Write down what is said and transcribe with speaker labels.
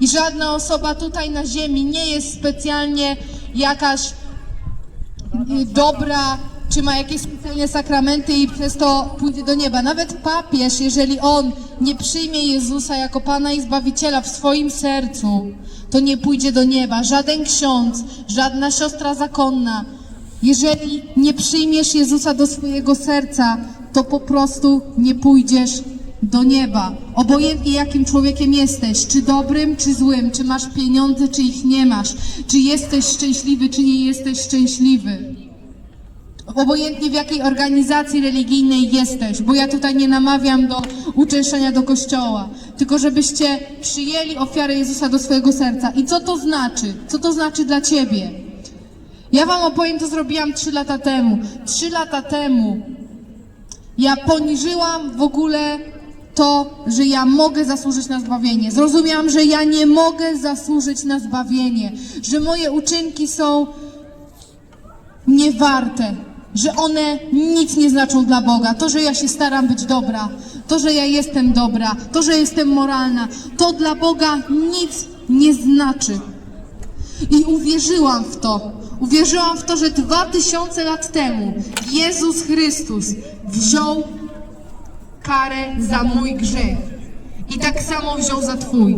Speaker 1: I żadna osoba tutaj na ziemi nie jest specjalnie jakaś y, dobra, czy ma jakieś specjalne sakramenty i przez to pójdzie do nieba. Nawet papież, jeżeli on nie przyjmie Jezusa jako Pana i Zbawiciela w swoim sercu, to nie pójdzie do nieba. Żaden ksiądz, żadna siostra zakonna. Jeżeli nie przyjmiesz Jezusa do swojego serca, to po prostu nie pójdziesz do nieba. Obojętnie jakim człowiekiem jesteś, czy dobrym, czy złym, czy masz pieniądze, czy ich nie masz, czy jesteś szczęśliwy, czy nie jesteś szczęśliwy. Obojętnie w jakiej organizacji religijnej jesteś, bo ja tutaj nie namawiam do uczęszczania do kościoła, tylko żebyście przyjęli ofiarę Jezusa do swojego serca. I co to znaczy? Co to znaczy dla ciebie? Ja wam opowiem, co zrobiłam trzy lata temu. Trzy lata temu ja poniżyłam w ogóle to, że ja mogę zasłużyć na zbawienie. Zrozumiałam, że ja nie mogę zasłużyć na zbawienie, że moje uczynki są niewarte, że one nic nie znaczą dla Boga. To, że ja się staram być dobra, to, że ja jestem dobra, to, że jestem moralna, to dla Boga nic nie znaczy. I uwierzyłam w to. Uwierzyłam w to, że dwa tysiące lat temu Jezus Chrystus wziął karę za mój grzech. I tak samo wziął za twój.